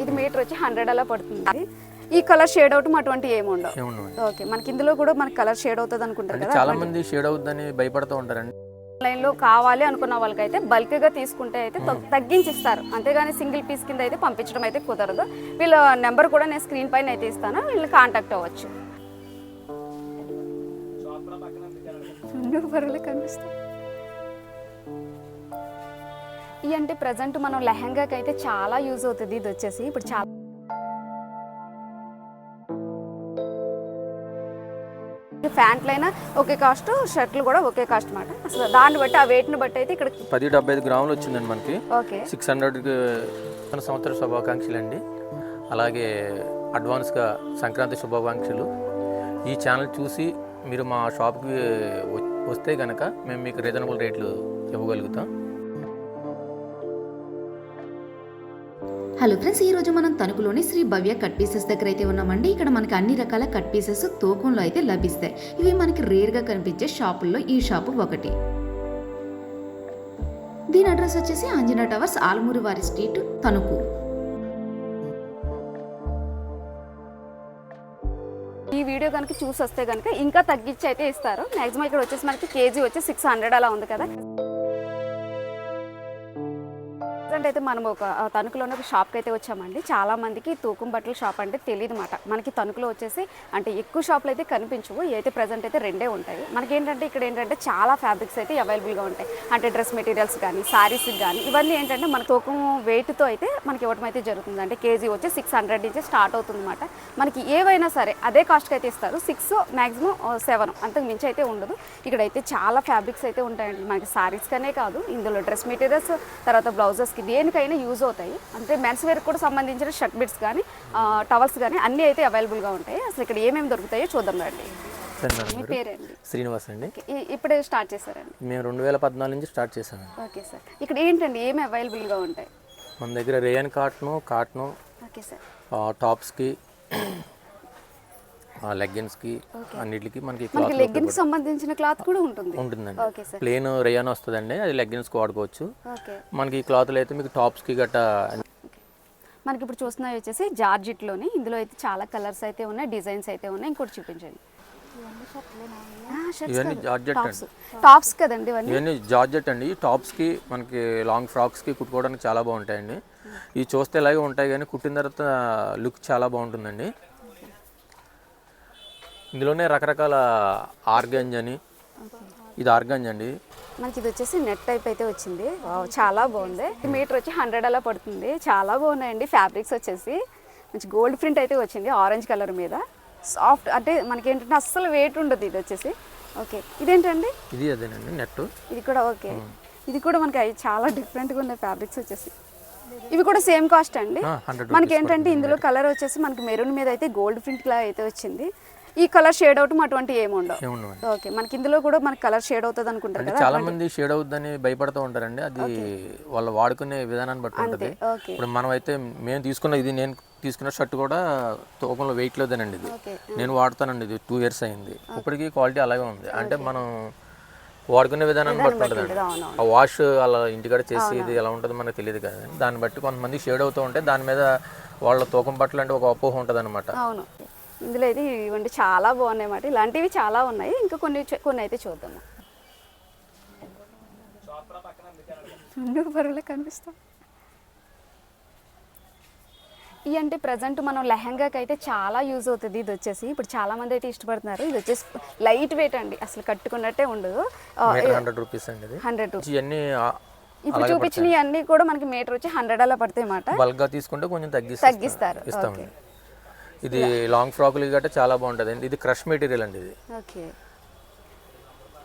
ఇది మీటర్ వచ్చి హండ్రెడ్ అలా పడుతుంది. ఈ కలర్ షేడ్ అవటం అటువంటి ఏమి ఉండవు. ఓకే మనకి ఇందులో కూడా మనకి కలర్ షేడ్ అవుతుంది అనుకుంటారు కదా చాలా మంది షేడ్ అవుద్దని భయపడుతూ ఉంటారండి. ఆన్లైన్లో కావాలి అనుకున్న వాళ్ళకైతే బల్క్గా తీసుకుంటే అయితే తగ్- తగ్గించి ఇస్తారు అంతేగాని సింగిల్ పీస్ కింద అయితే పంపించడం అయితే కుదరదు. వీళ్ళ నెంబర్ కూడా నేను స్క్రీన్ పైన అయితే ఇస్తాను వీళ్ళు కాంటాక్ట్ అవ్వచ్చు. రెండు కనిపిస్తాయి. ఈ అంటే ప్రజెంట్ మనం లెహంగాకి అయితే చాలా యూజ్ అవుతుంది ఇది వచ్చేసి. ఇప్పుడు చాలా ప్యాంట్లు అయినా ఒకే కాస్ట్ షర్ట్లు కూడా ఒకే కాస్ట్ అన్నమాట అసలు దాన్ని బట్టి ఆ వెయిట్ని బట్టి అయితే ఇక్కడ పది డెబ్బై ఐదు గ్రాములు వచ్చిందండి మనకి. ఓకే. సిక్స్ హండ్రెడ్కి సంవత్సర శుభాకాంక్షలు అండి. అలాగే అడ్వాన్స్గా సంక్రాంతి శుభాకాంక్షలు. ఈ ఛానల్ చూసి మీరు మా షాప్కి వస్తే కనుక మేము మీకు రీజనబుల్ రేట్లు ఇవ్వగలుగుతాం. హలో ఫ్రెండ్స్ ఈ రోజు మనం తణుకులోని శ్రీ భవ్య కట్ పీసెస్ దగ్గర అయితే ఉన్నామండి. ఇక్కడ మనకి అన్ని రకాల కట్ పీసెస్ తూకంలో అయితే లభిస్తాయి. ఇవి మనకి రేర్గా కనిపించే షాపుల్లో ఈ షాపు ఒకటి. దీని అడ్రస్ వచ్చేసి ఆంజనా టవర్స్ ఆలమూరి వారి స్ట్రీట్ తణుకు. ఈ వీడియో కనుక చూసి వస్తే కనుక ఇంకా తగ్గించి అయితే ఇస్తారు. మాక్సిమం ఇక్కడ వచ్చేసి మనకి కేజీ వచ్చి సిక్స్ హండ్రెడ్ అలా ఉంది కదా. ప్రజెంట్ అయితే మనం ఒక తణుకులో తణుకులోనే ఒక షాప్కి అయితే వచ్చామండి. చాలా మందికి తూకం బట్టల షాప్ అంటే తెలియదు మాట మనకి తణుకులో వచ్చేసి అంటే ఎక్కువ షాపులు అయితే కనిపించవు. అయితే ప్రజెంట్ అయితే రెండే ఉంటాయి. మనకి ఏంటంటే ఇక్కడ ఏంటంటే చాలా ఫ్యాబ్రిక్స్ అయితే అవైలబుల్గా ఉంటాయి. అంటే డ్రెస్ మెటీరియల్స్ కానీ శారీస్ కానీ ఇవన్నీ ఏంటంటే మన తూకం వెయిట్తో అయితే మనకి ఇవ్వడం అయితే జరుగుతుంది. అంటే కేజీ వచ్చి సిక్స్ హండ్రెడ్ నుంచి స్టార్ట్ అవుతుంది అనమాట మనకి ఏవైనా సరే అదే కాస్ట్కి అయితే ఇస్తారు. సిక్స్ మ్యాక్సిమం సెవెన్ అంతకు మించి అయితే ఉండదు. ఇక్కడైతే చాలా ఫ్యాబ్రిక్స్ అయితే ఉంటాయండి. మనకి సారీస్ కనే కాదు. ఇందులో డ్రెస్ మెటీరియల్స్ తర్వాత బ్లౌజెస్కి దేనికైనా యూజ్ అవుతాయి. అంటే మెన్స్ వేర్ కూడా సంబంధించిన షర్ట్ బిట్స్ కానీ టవల్స్ కానీ అన్నీ అయితే అవైలబుల్గా ఉంటాయి. అసలు ఇక్కడ ఏమేమి దొరుకుతాయో చూద్దాం రండి. మీ. పేరండి? శ్రీనివాస్ అండి. ఇప్పుడే స్టార్ట్ చేశారండి. మేము రెండు వేల పద్నాలుగు నుంచి స్టార్ట్ చేసాము ఓకే సార్. ఇక్కడ ఏంటండి? ఏమి అవైలబుల్గా ఉంటాయి? మన దగ్గర rayon cotton cotton okay sir. టాప్స్కి లెగ్గిన్స్కి అన్నిటికి మనకి మనకి క్లాత్ లెగ్గిన్ సంబంధించిన క్లాత్ కూడా ఉంటుంది. ఉంటుందండి. ప్లేన్ రేయాన్ వస్తుందండి అది లెగ్గిన్స్కి వాడుకోవచ్చు. మనకి ఈ క్లాత్లు అయితే మీకు టాప్స్కి గట్ట మనకి ఇప్పుడు చూస్తున్నవి వచ్చేసి జార్జిట్లోని ఇందులో అయితే చాలా కలర్స్ అయితే ఉన్నాయి డిజైన్స్ అయితే ఉన్నాయి. ఇంకోటి చూపించండి. ఇవన్నీ. Georgette tops. టాప్స్ కదండి ఇవన్నీ? జార్జెట్ అండి. ఈ టాప్స్కి మనకి లాంగ్ ఫ్రాక్స్కి కుట్టుకోవడానికి చాలా బాగుంటాయండి. ఇవి చూస్తే ఇలాగే ఉంటాయి కానీ కుట్టిన తర్వాత లుక్ చాలా బాగుంటుందండి. ఇందులోనే రకరకాల ఆర్గంజ్ అని. ఇది ఆర్గంజ్ అండి. మనకి ఇది వచ్చేసి నెట్ టైప్ అయితే వచ్చింది. చాలా బాగుంది. మీటర్ వచ్చి హండ్రెడ్ అలా పడుతుంది. చాలా బాగున్నాయండి ఫ్యాబ్రిక్స్ వచ్చేసి. మంచి గోల్డ్ ప్రింట్ అయితే వచ్చింది ఆరెంజ్ కలర్ మీద. సాఫ్ట్ అంటే మనకి ఏంటంటే అస్సలు వెయిట్ ఉండదు ఇది వచ్చేసి. ఓకే ఇదేంటండి? ఇది అదేనండి నెట్ ఇది కూడా ఓకే. ఇది కూడా మనకి చాలా డిఫరెంట్గా ఉన్నాయి ఫ్యాబ్రిక్స్ వచ్చేసి. ఇవి కూడా సేమ్ కాస్ట్ అండి. మనకి ఏంటంటే ఇందులో కలర్ వచ్చేసి మనకి మెరూన్ మీద అయితే గోల్డ్ ప్రింట్ లా అయితే వచ్చింది. ఈ కలర్ షేడ్ అవటం అటువంటి ఓకే మనకి ఇందులో కూడా మనకి కలర్ షేడ్ అవుతుంది అనుకుంటారు కదా చాలా మంది షేడ్ అవుద్దని భయపడుతూ ఉంటారండి. అది వాళ్ళు వాడుకునే విధానాన్ని బట్టి ఉంటుంది. ఇప్పుడు మనం అయితే మేము తీసుకున్న ఇది నేను తీసుకున్న షర్ట్ కూడా తూకంలో వెయిట్ లేదనండి ఇది. నేను వాడుతానండి ఇది టూ ఇయర్స్ అయింది. ఇప్పటికీ క్వాలిటీ అలాగే ఉంది. అంటే మనం వాడుకునే విధానాన్ని బట్టి ఉంటుందండి. అవును ఆ వాష్ అలా ఇంటికాడ చేసి ఇది ఎలా ఉంటుందో మనకు తెలియదు కదా దాన్ని బట్టి కొంతమంది షేడ్ అవుతూ ఉంటే దాని మీద వాళ్ళ తూకం బట్టలు అంటే ఒక అపోహ ఉంటుంది అనమాట ఇందులో అయితే ఇవ్వండి చాలా బాగున్నాయి అన్నమాట. ఇలాంటివి చాలా ఉన్నాయి. ఇంకా కొన్ని కొన్ని అయితే చూద్దాము రెండు బరువులు కనిపిస్తాం ఈ అంటే ప్రజెంట్ మనం లెహంగాకి అయితే చాలా యూజ్ అవుతుంది ఇది వచ్చేసి. ఇప్పుడు చాలా మంది అయితే ఇష్టపడుతున్నారు. ఇది వచ్చేసి లైట్ వెయిట్ అండి. అసలు కట్టుకున్నట్టే ఉండదు. మీటర్ హండ్రెడ్ రూపీస్ అండి హండ్రెడ్ ఇవన్నీ ఇప్పుడు చూపించినవి అన్నీ కూడా మనకి మీటర్ వచ్చి హండ్రెడ్ అలా పడతాయి అన్నమాట. బల్క్గా తీసుకుంటే కొంచెం తగ్గిస్తారు. ఇది లాంగ్ ఫ్రాకులు గట్రా చాలా బాగుంటుంది. అండి ఇది క్రష్ మెటీరియల్ అండి ఇది. ఓకే.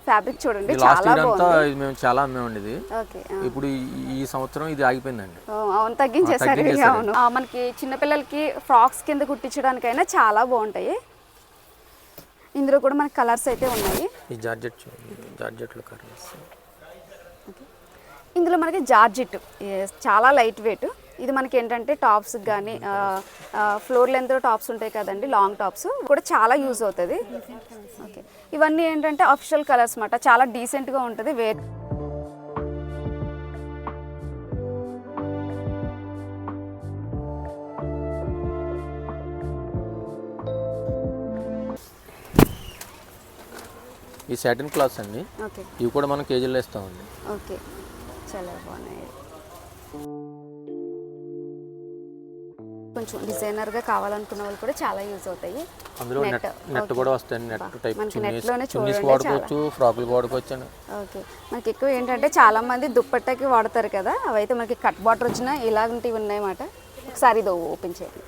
ఫ్యాబ్రిక్ చూడండి లాస్ట్ చాలా ఇయర్ అంతా ఇది మేము చాలా అమ్మేమండి ఇది. ఓకే ఇప్పుడు ఈ- సంవత్సరం ఇది ఆగిపోయిందండి. అవును తగ్గించేసారు. అవును. మనకి చిన్నపిల్లలకి ఫ్రాక్స్ కింద కుట్టించడానికైనా చాలా బాగుంటాయి. ఇందులో కూడా మనకి కలర్స్ అయితే ఉన్నాయి. ఈ జార్జెట్ చూడండి జార్జెట్లో కర్రీస్ ఇందులో మనకి జార్జిట్ చాలా లైట్ వెయిట్. ఇది మనకి ఏంటంటే టాప్స్ కానీ ఫ్లోర్ లెంత్ టాప్స్ ఉంటాయి కదండి లాంగ్ టాప్స్ కూడా చాలా యూజ్ అవుతుంది. ఓకే. ఇవన్నీ ఏంటంటే అఫిషియల్ కలర్స్ అన్నమాట చాలా డీసెంట్గా ఉంటుంది వేర్ ఈ సాటిన్ క్లాత్స్ అండి. ఇవి కూడా మనం కేజీలో వేస్తామండి. ఓకే. చాలా బాగున్నాయి. కొంచెం డిజైనర్గా కావాలనుకున్న వాళ్ళు కూడా చాలా యూజ్ అవుతాయి. అందులో నెట్ నెట్. కూడా వస్తాయండి. నెట్ టైప్ మనకి నెట్లోనే చూడండి వాడుకోవచ్చు ఫ్రాకులు వాడుకోవచ్చు ఓకే మనకి ఎక్కువ ఏంటంటే చాలా మంది దుప్పట్టకి వాడతారు కదా అవైతే మనకి కట్ బార్డర్ వచ్చిన ఇలాంటివి ఉన్నాయన్నమాట. ఒకసారి ఇది ఓపెన్ చేయండి.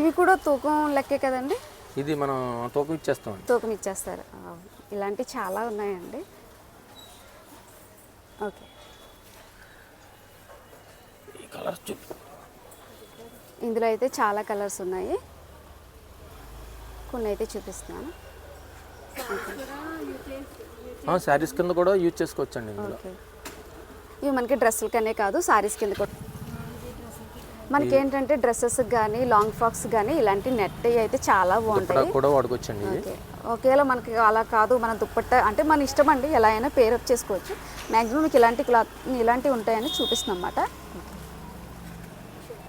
ఇవి కూడా తూకం లెక్కే కదండి? ఇది మనం తూకం ఇచ్చేస్తామండి. తూకం ఇచ్చేస్తారు. ఇలాంటివి చాలా ఉన్నాయండి. ఓకే కలర్స్ చూ ఇందులో అయితే చాలా కలర్స్ ఉన్నాయి. కొన్ని అయితే చూపిస్తున్నాను. శారీస్ కింద కూడా యూజ్ చేసుకోవచ్చు అండి ఇందులో. ఓకే. ఇవి మనకి డ్రెస్సులకనే కాదు సారీస్ కింద కూడా. మనకి ఏంటంటే డ్రెస్సెస్ కానీ లాంగ్ ఫ్రాక్స్ కానీ ఇలాంటి నెట్ అయితే చాలా బాగుంటాయి. కూడా ఒకవేళ మనకి అలా కాదు మన దుప్పట్ట అంటే మన ఇష్టం అండి ఎలా అయినా పేరప్ చేసుకోవచ్చు. మ్యాక్సిమం మీకు ఇలాంటి క్లాత్ ఇలాంటివి ఉంటాయని చూపిస్తున్నాం అన్నమాట.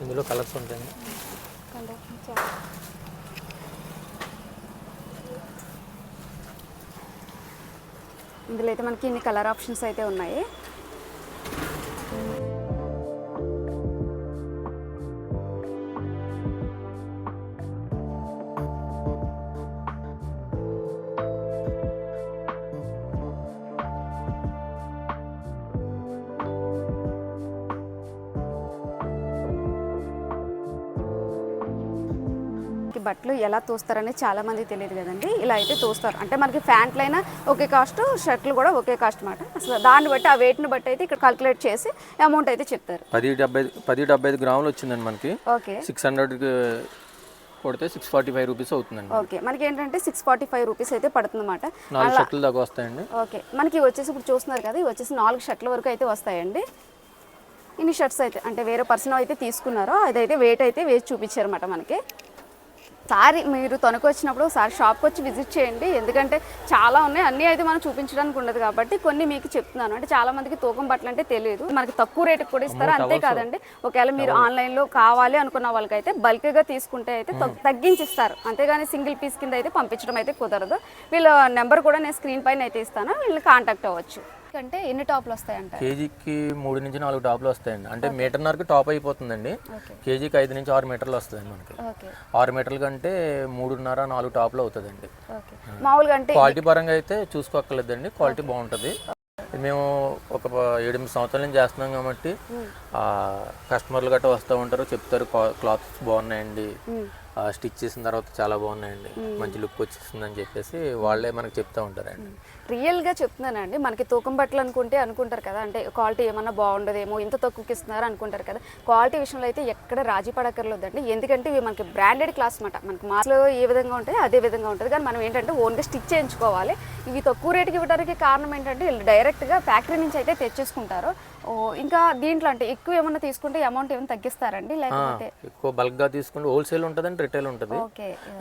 ఇందులో కలర్స్ ఉంటాయి. ఇందులో అయితే మనకి ఇన్ని కలర్ ఆప్షన్స్ అయితే ఉన్నాయి. బట్టలు ఎలా తోస్తారనేది చాలా మంది తెలియదు కదండి. ఇలా అయితే తోస్తారు. అంటే మనకి ప్యాంట్లు అయినా ఒకే కాస్ట్ షర్ట్లు కూడా ఒకే కాస్ట్ అనమాట అసలు దాన్ని బట్టి ఆ వెయిట్ని బట్టి అయితే ఇక్కడ కాల్కులేట్ చేసి అమౌంట్ అయితే చెప్తారు. పది డెబ్బై పది డెబ్బై ఐదు గ్రాములు వచ్చిందండి మనకి. ఓకే. సిక్స్ హండ్రెడ్ కొడితే సిక్స్ ఫార్టీ ఫైవ్ రూపీస్ అవుతుందండి. ఓకే. మనకి ఏంటంటే సిక్స్ ఫార్టీ ఫైవ్ రూపీస్ అయితే పడుతుంది అనమాట నాలుగు షర్ట్లు దాకా వస్తాయండి. ఓకే. మనకి వచ్చేసి ఇప్పుడు చూస్తున్నారు కదా ఇవి వచ్చేసి నాలుగు షర్ట్ల వరకు అయితే వస్తాయండి. ఇన్ని షర్ట్స్ అయితే అంటే వేరే పర్సన్ అయితే తీసుకున్నారో అదైతే వెయిట్ అయితే వేసి చూపించారన్నమాట మనకి. సారి మీరు తణుకు వచ్చినప్పుడు ఒకసారి షాప్కి వచ్చి విజిట్ చేయండి. ఎందుకంటే చాలా ఉన్నాయి. అన్నీ అయితే మనం చూపించడానికి ఉండదు కాబట్టి కొన్ని మీకు చెప్తున్నాను. అంటే చాలా మందికి తూకం బట్టలు అంటే తెలియదు. మనకి తక్కువ రేటుకి కూడా ఇస్తారు. అంతే కాదండి. ఒకవేళ మీరు ఆన్లైన్లో కావాలి అనుకున్న వాళ్ళకైతే బల్క్గా తీసుకుంటే అయితే తగ్- తగ్గించి ఇస్తారు అంతేగాని సింగిల్ పీస్ కింద అయితే పంపించడం అయితే కుదరదు. వీళ్ళ నెంబర్ కూడా నేను స్క్రీన్ పైన అయితే ఇస్తాను. వీళ్ళని కాంటాక్ట్ అవ్వచ్చు. అంటే ఎన్ని టాప్లు వస్తాయంట కేజీకి మూడు నుంచి నాలుగు టాప్లు వస్తాయండి. అంటే మీటర్నరకి టాప్ అయిపోతుందండి. కేజీకి ఐదు నుంచి ఆరు మీటర్లు వస్తుందండి మనకి. ఆరు మీటర్ల కంటే మూడున్నర నాలుగు టాప్లు అవుతుందండి. మామూలుగా అంటే క్వాలిటీ పరంగా అయితే చూసుకోక్కర్లేదండి. క్వాలిటీ బాగుంటుంది. మేము ఒక ఏడెనిమిది సంవత్సరాల నుంచి చేస్తున్నాం కాబట్టి కస్టమర్లు గట్రా వస్తూ ఉంటారు చెప్తారు క్లాత్స్ బాగున్నాయండి. స్టిచ్ చేసిన తర్వాత చాలా బాగున్నాయండి. మంచి లుక్ వచ్చేసిందని చెప్పేసి వాళ్ళే మనకు చెప్తూ ఉంటారండి. రియల్గా చెప్తున్నానండి. మనకి తూకం బట్టలు అనుకుంటే అనుకుంటారు కదా అంటే క్వాలిటీ ఏమన్నా బాగుండదేమో ఇంత తక్కువకి ఇస్తున్నారు అనుకుంటారు కదా క్వాలిటీ విషయంలో అయితే ఎక్కడ రాజీ పడక్కర్లేదండి. ఎందుకంటే ఇవి మనకి బ్రాండెడ్ క్లాస్ అనమాట మనకి మాస్లో ఏ విధంగా ఉంటాయి అదే విధంగా ఉంటుంది. కానీ మనం ఏంటంటే ఓన్గా స్టిచ్ చేయించుకోవాలి. ఇవి తక్కువ రేటుకి ఇవ్వడానికి కారణం ఏంటంటే వీళ్ళు డైరెక్ట్గా ఫ్యాక్టరీ నుంచి అయితే తెచ్చేసుకుంటారు. ఇంకా దీంట్లో అంటే ఎక్కువ ఏమన్నా తీసుకుంటే అమౌంట్ ఏమైనా తగ్గిస్తారండి? లేకపోతే ఎక్కువ బల్క్గా తీసుకుంటే హోల్సేల్ ఉంటుందండి రిటైల్ ఉంటుంది.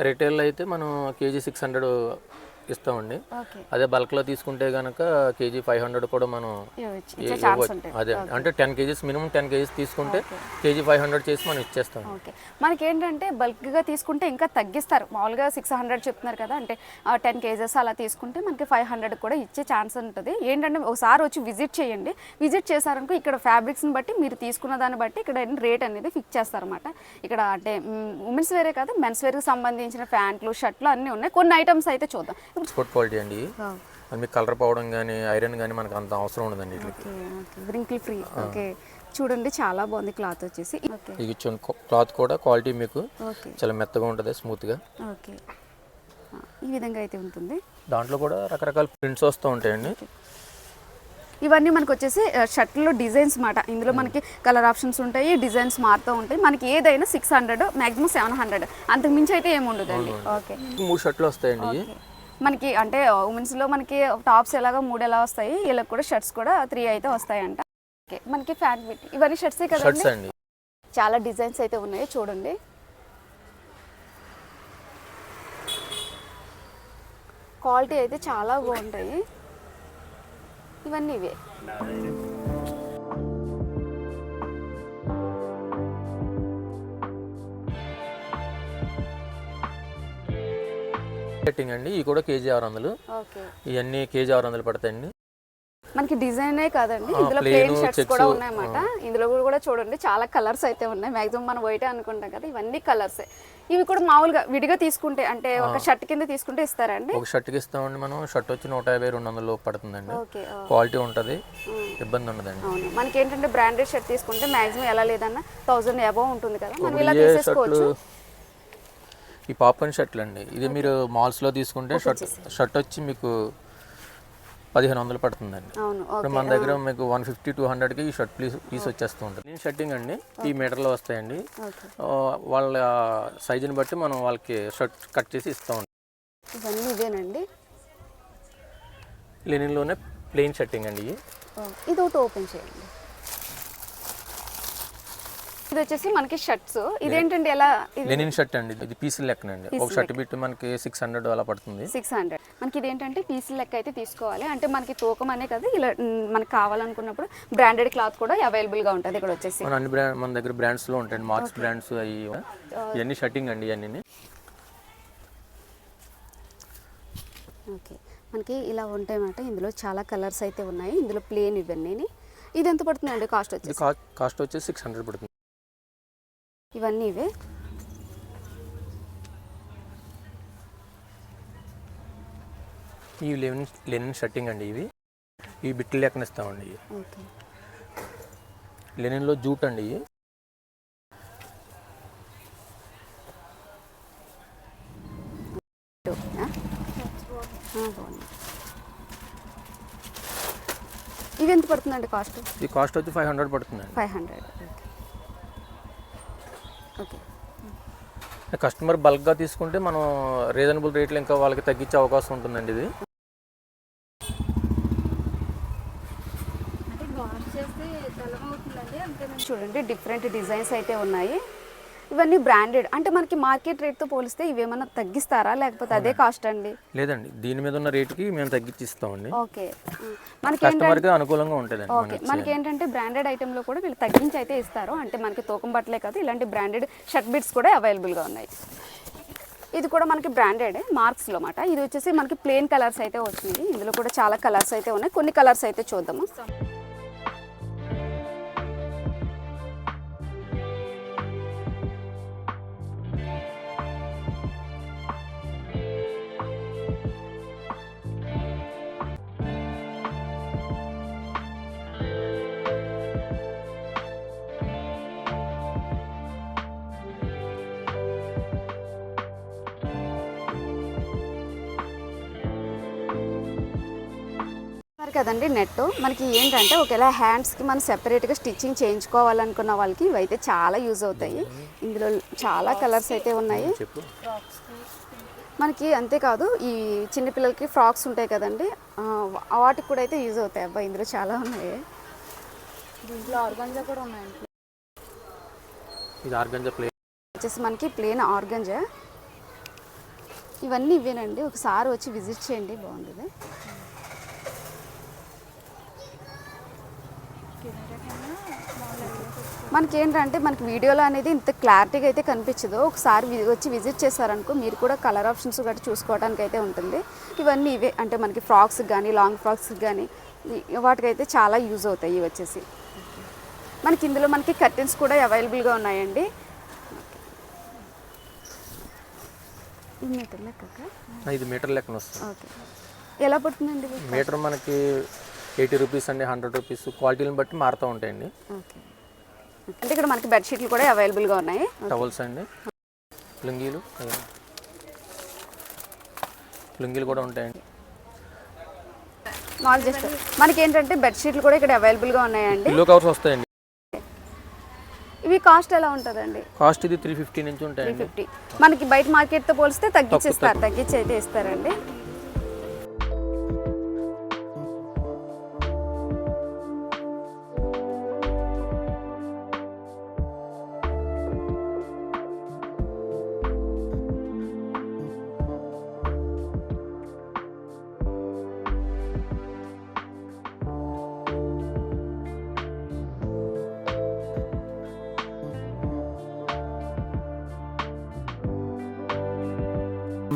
రిటైల్ అయితే మనం కేజీ సిక్స్ హండ్రెడ్ ఇస్తామండి. అదే బల్క్లో తీసుకుంటే కనుక కేజీ ఫైవ్ హండ్రెడ్ కూడా మనం అదే అంటే ten kgs minimum ten kgs తీసుకుంటే కేజీ ఫైవ్ హండ్రెడ్ చేసి మనం ఇచ్చేస్తాం. ఓకే. మనకి ఏంటంటే బల్క్గా తీసుకుంటే ఇంకా తగ్గిస్తారు. మామూలుగా సిక్స్ హండ్రెడ్ చెప్తున్నారు కదా అంటే టెన్ కేజెస్ అలా తీసుకుంటే మనకి ఫైవ్ హండ్రెడ్ కూడా ఇచ్చే ఛాన్స్ ఉంటుంది. ఏంటంటే ఒకసారి వచ్చి విజిట్ చేయండి. విజిట్ చేశారనుకో ఇక్కడ ఫ్యాబ్రిక్స్ని బట్టి మీరు తీసుకున్న దాన్ని బట్టి ఇక్కడ రేట్ అనేది ఫిక్స్ చేస్తారన్నమాట. ఇక్కడ అంటే ఉమెన్స్ వేరే కాదు మెన్స్ వేర్కి సంబంధించిన ప్యాంట్లు షర్ట్లు అన్నీ ఉన్నాయి. కొన్ని ఐటమ్స్ అయితే చూద్దాం. ఎక్స్పోర్ట్ క్వాలిటీ అండి. అది మీకు కలర్ పోవడం కానీ ఐరన్ కానీ మనకు అంత అవసరం ఉండదండి వీటికి ఫ్రీ ఓకే. చూడండి చాలా బాగుంది క్లాత్ వచ్చేసి. ఇది క్లాత్ కూడా క్వాలిటీ మీకు చాలా మెత్తగా ఉంటుంది స్మూత్గా. ఓకే. ఈ విధంగా అయితే ఉంటుంది. దాంట్లో కూడా రకరకాల ప్రింట్స్ వస్తూ ఉంటాయండి. ఇవన్నీ మనకు వచ్చేసి షర్ట్లో డిజైన్స్ మాట. ఇందులో మనకి కలర్ ఆప్షన్స్ ఉంటాయి డిజైన్స్ మారుతూ ఉంటాయి. మనకి ఏదైనా six hundred maximum seven hundred అంతకు మించి అయితే ఏమి ఉండదండి. ఓకే. మూడు షర్ట్లు వస్తాయండి. మనకి అంటే ఉమెన్స్లో మనకి టాప్స్ ఎలాగో మూడు ఎలా వస్తాయి వీళ్ళకి కూడా షర్ట్స్ కూడా త్రీ అయితే వస్తాయంట. ఓకే మనకి ఫ్యాన్ బిట్ ఇవన్నీ షర్ట్సే కదండి? చాలా డిజైన్స్ అయితే ఉన్నాయి చూడండి. క్వాలిటీ అయితే చాలా బాగుంటాయి. ఇవన్నీ ఇవే. కట్టింగ్ అండి ఇవి కూడా కేజీ ఆరు వందలు. ఇవన్నీ కేజీ ఆరు వందలు పడతాయండి. మనకి డిజైనే కాదండి. ఇందులో ప్లేన్ షర్ట్స్ కూడా ఉన్నాయన్నమాట. ఇందులో కూడా చూడండి చాలా కలర్స్ అయితే ఉన్నాయి. మాక్సిమం మనం వైట్ అనుకుంటాం కదా ఇవన్నీ కలర్స్. ఇవి కూడా మామూలుగా విడిగా తీసుకుంటే అంటే ఒక షర్ట్ కింద తీసుకుంటే ఇస్తారండి? ఒక షర్ట్కి ఇస్తామండి మనం. షర్ట్ వచ్చి నూట యాభై రెండు వందలు పడుతుందండి. ఓకే ఆ, క్వాలిటీ ఉంటుంది ఇబ్బంది ఉండదండి. మనకి ఏంటంటే బ్రాండెడ్ షర్ట్ తీసుకుంటే మాక్సిమం ఎలా లేదన్నా థౌసండ్ అబౌవ్ ఉంటుంది కదా మనం ఇలా తీసేసుకోవచ్చు. ఈ పాప్కార్న్ షర్ట్లు అండి ఇది మీరు మాల్స్లో తీసుకుంటే షర్ట్ షర్ట్ వచ్చి మీకు పదిహేను వందలు పడుతుందండి. ఇప్పుడు మన దగ్గర మీకు వన్ ఫిఫ్టీ టూ హండ్రెడ్కి ఈ షర్ట్ పీస్ పీస్ వచ్చేస్తూ ఉంటుంది. నేను షర్టింగ్ అండి ఈ మీటర్లో వస్తాయండి. వాళ్ళ సైజుని బట్టి మనం వాళ్ళకి షర్ట్ కట్ చేసి ఇస్తూ ఉంటాం. ఇవన్నీ ఇవేనండి? లెనిన్లోనే ప్లెయిన్ షర్టింగ్ అండి ఇది ఒకటి ఓపెన్ చేయండి. ఇది వచ్చేసి మనకి షర్ట్స్. ఇదేంటండి ఎలా లెనిన్ షర్ట్ అండి ఇది. పీసులు లెక్కనండి ఒక షర్ట్ బిట్ మనకి సిక్స్ హండ్రెడ్ అలా పడుతుంది. సిక్స్ హండ్రెడ్ మనకి ఇదేంటంటే పీసుల లెక్క అయితే తీసుకోవాలి. అంటే మనకి తూకం అనే కదా ఇలా మనకి కావాలనుకున్నప్పుడు బ్రాండెడ్ క్లాత్ కూడా అవైలబుల్గా ఉంటుంది ఇక్కడ వచ్చేసి. మన అన్ని బ్రాండ్ మన దగ్గర బ్రాండ్స్లో ఉంటాయండి. మార్క్స్ బ్రాండ్స్ అవి ఇవన్నీ షర్టింగ్ అండి ఇవన్నీ ఓకే మనకి ఇలా ఉంటాయన్నమాట ఇందులో చాలా కలర్స్ అయితే ఉన్నాయి. ఇందులో ప్లేన్ ఇవన్నీ ఇది ఎంత పడుతుందండి? కాస్ట్ ఇది వచ్చేసి? కా- కాస్ట్ వచ్చి సిక్స్ హండ్రెడ్ పడుతుంది. ఇవన్నీ ఇవే ఇవి లెనిన్ లెనిన్ షర్టింగ్ అండి ఇవి. ఇవి బిట్లు లెక్కన ఇస్తామండి ఇవి. లెనిన్లో జూట్ అండి ఇవి. ఇవి ఎంత పడుతుందండి కాస్ట్? ఇది కాస్ట్ వచ్చి ఫైవ్ హండ్రెడ్ పడుతుందండి. Five hundred okay. కస్టమర్ బల్క్గా తీసుకుంటే మనం రీజనబుల్ రేట్లు ఇంకా వాళ్ళకి తగ్గించే అవకాశం ఉంటుందండి ఇది. చూడండి డిఫరెంట్ డిజైన్స్ అయితే ఉన్నాయి. ఇవన్నీ బ్రాండెడ్ అంటే మనకి మార్కెట్ రేట్తో పోలిస్తే ఇవేమన్నా తగ్గిస్తారా? లేకపోతే అదే కాస్ట్ అండి? లేదండి. దీని మీద ఉన్న రేటుకి మేము తగ్గించి ఇస్తామండి ఓకే మనకి ఏంటంటే కస్టమర్కి అనుకూలంగా ఉంటుందండి ఓకే. మనకి. ఏంటంటే బ్రాండెడ్ ఐటెంలో కూడా వీళ్ళు తగ్గించి అయితే ఇస్తారు. అంటే మనకి తూకం బట్టలే కాదు ఇలాంటి బ్రాండెడ్ షర్ట్ బిట్స్ కూడా అవైలబుల్గా ఉన్నాయి. ఇది కూడా మనకి బ్రాండెడ్ మార్క్స్లో అన్నమాట. ఇది వచ్చేసి మనకి ప్లెయిన్ కలర్స్ అయితే వచ్చింది. ఇందులో కూడా చాలా కలర్స్ అయితే ఉన్నాయి. కొన్ని కలర్స్ అయితే చూద్దాము. కదండి నెట్. మనకి ఏంటంటే ఒకవేళ హ్యాండ్స్కి మనం సెపరేట్గా స్టిచ్చింగ్ చేయించుకోవాలనుకున్న వాళ్ళకి ఇవైతే చాలా యూజ్ అవుతాయి. ఇందులో చాలా కలర్స్ అయితే ఉన్నాయి. మనకి అంతేకాదు ఈ చిన్నపిల్లలకి ఫ్రాక్స్ ఉంటాయి కదండి. ఆ, వాటికి కూడా అయితే యూజ్ అవుతాయి. అబ్బాయి ఇందులో చాలా ఉన్నాయి. దీంట్లో ఆర్గంజా కూడా ఉన్నాయండి. ఇది ఆర్గంజా ప్లే వచ్చేసి మనకి ప్లేన్ ఆర్గంజా. ఇవన్నీ ఇవేనండి. ఒకసారి వచ్చి విజిట్ చేయండి. బాగుంటుంది. మనకి ఏంటంటే మనకి వీడియోలో అనేది ఇంత క్లారిటీగా అయితే కనిపించదు. ఒకసారి వచ్చి విజిట్ చేశారనుకో మీరు కూడా కలర్ ఆప్షన్స్ గట్టి చూసుకోవడానికి అయితే ఉంటుంది. ఇవన్నీ ఇవే అంటే మనకి ఫ్రాక్స్ కానీ లాంగ్ ఫ్రాక్స్ కానీ వాటికైతే చాలా యూజ్ అవుతాయి ఇవి వచ్చేసి. మనకి ఇందులో మనకి కర్టెన్స్ కూడా అవైలబుల్గా ఉన్నాయండి. మీటర్ లెక్క ఇది మీటర్ లెక్కన వస్తుంది. ఓకే. ఎలా పడుతుందండి మీటర్ మనకి ఎయిటీ రూపీస్ అండి హండ్రెడ్ రూపీస్. క్వాలిటీని బట్టి మారుతూ ఉంటాయండి. ఓకే. అంటే ఇక్కడ మనకి బెడ్షీట్లు కూడా అవైలబుల్గా ఉన్నాయి. టవల్స్ అండి. లుంగీలు. లుంగీలు కూడా ఉంటాయండి. మాల్ జస్ట్ మనకి ఏంటంటే బెడ్షీట్లు కూడా ఇక్కడ అవైలబుల్గా ఉన్నాయండి. పిల్లో కవర్స్ వస్తాయండి. ఇవి కాస్ట్ ఎలా ఉంటుందండి? కాస్ట్ ఇది త్రీ ఫిఫ్టీ నుంచి త్రీ ఉంటాయండి ఫిఫ్టీ మనకి బయట మార్కెట్తో పోలిస్తే తగ్గించేస్తారు తగ్గించి అయితే ఇస్తారండి.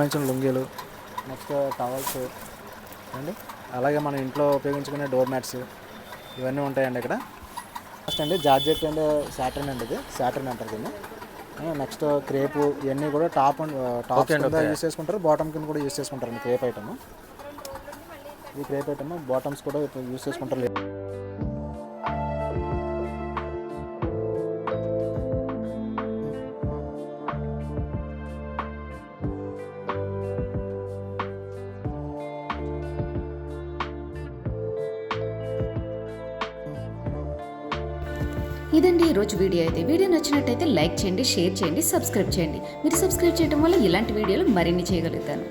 మంచి లుంగీలు నెక్స్ట్ టవల్స్ అండి. అలాగే మనం ఇంట్లో ఉపయోగించుకునే డోర్ మ్యాట్స్ ఇవన్నీ ఉంటాయండి ఇక్కడ. నెక్స్ట్ అండి జార్జెట్ అండ్ సాటర్న్ అండి ఇది. సాటర్న్ అంటారు దీన్ని. నెక్స్ట్ క్రేపు ఇవన్నీ కూడా టాప్ అండ్ టాప్ కింద. యూస్ చేసుకుంటారు. బాటమ్ కింద కూడా యూస్ చేసుకుంటారండి క్రేప్ ఐటమ్ ఈ క్రేప్ ఐటమ్ బాటమ్స్ కూడా యూస్ చేసుకుంటారు. ఈరోజు వీడియో అయితే వీడియో నచ్చినట్టయితే లైక్ చేయండి షేర్ చేయండి సబ్స్క్రైబ్ చేయండి. మీరు సబ్స్క్రైబ్ చేయడం వల్ల ఇలాంటి వీడియోలు మరిన్ని చేయగలుగుతాను.